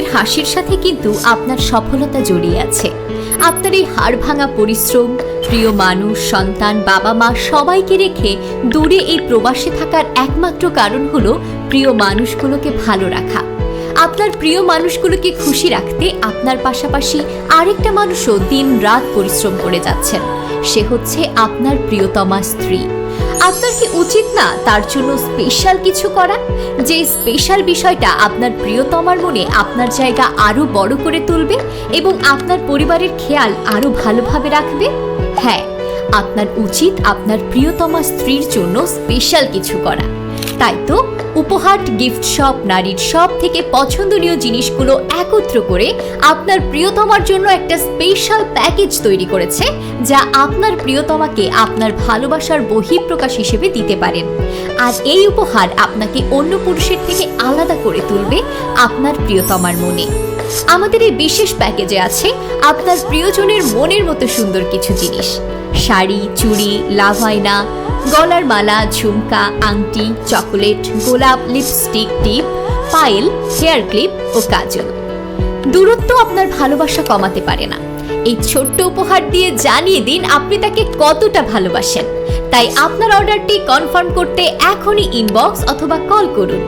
মুখের হাসির সাথে কিন্তু আপনার সফলতা জড়িয়ে আছে। আপনার এই হাড় ভাঙা পরিশ্রম, প্রিয় মানুষ, সন্তান বাবা মা সবাইকে রেখে দূরে এই প্রবাসে থাকার একমাত্র কারণ হলো প্রিয় মানুষগুলোকে ভালো রাখা। আপনার প্রিয় মানুষগুলোকে খুশি রাখতে আপনার পাশাপাশি আরেকটা মানুষও দিন রাত পরিশ্রম করে যাচ্ছেন। সে হচ্ছে আপনার প্রিয়তমা স্ত্রী। আপনার কি উচিত না তার জন্য স্পেশাল কিছু করা? যে স্পেশাল বিষয়টা আপনার প্রিয়তমার মনে আপনার জায়গা আরও বড় করে তুলবে এবং আপনার পরিবারের খেয়াল আরও ভালোভাবে রাখবে? হ্যাঁ আপনার উচিত আপনার প্রিয়তমা স্ত্রীর জন্য স্পেশাল কিছু করা। তাই তো উপহার গিফট শপ নারীর সব থেকে পছন্দনীয় জিনিসগুলো একত্র করে আপনার প্রিয়তমার জন্য একটা স্পেশাল প্যাকেজ তৈরি করেছে, যা আপনার প্রিয়তমাকে আপনার ভালোবাসার বহিঃপ্রকাশ হিসেবে দিতে পারেন। আর এই উপহার আপনাকে অন্য পুরুষের থেকে আলাদা করে তুলবে আপনার প্রিয়তমার মনে। আমাদের এই বিশেষ প্যাকেজে আছে আপনার প্রিয়জনের মনের মতো সুন্দর কিছু জিনিস। শাড়ি, চুড়ি লাভাইনা গলার মালা, ঝুমকা, আংটি, চকোলেট, গোলাপ, লিপস্টিক টিপ পায়েল, হেয়ার ক্লিপ ও কাজল। দূরত্ব আপনার ভালোবাসা কমাতে পারে না। এই ছোট্ট উপহার দিয়ে জানিয়ে দিন আপনি তাকে কতটা ভালোবাসেন। তাই আপনার অর্ডারটি কনফার্ম করতে এখনই ইনবক্স অথবা কল করুন।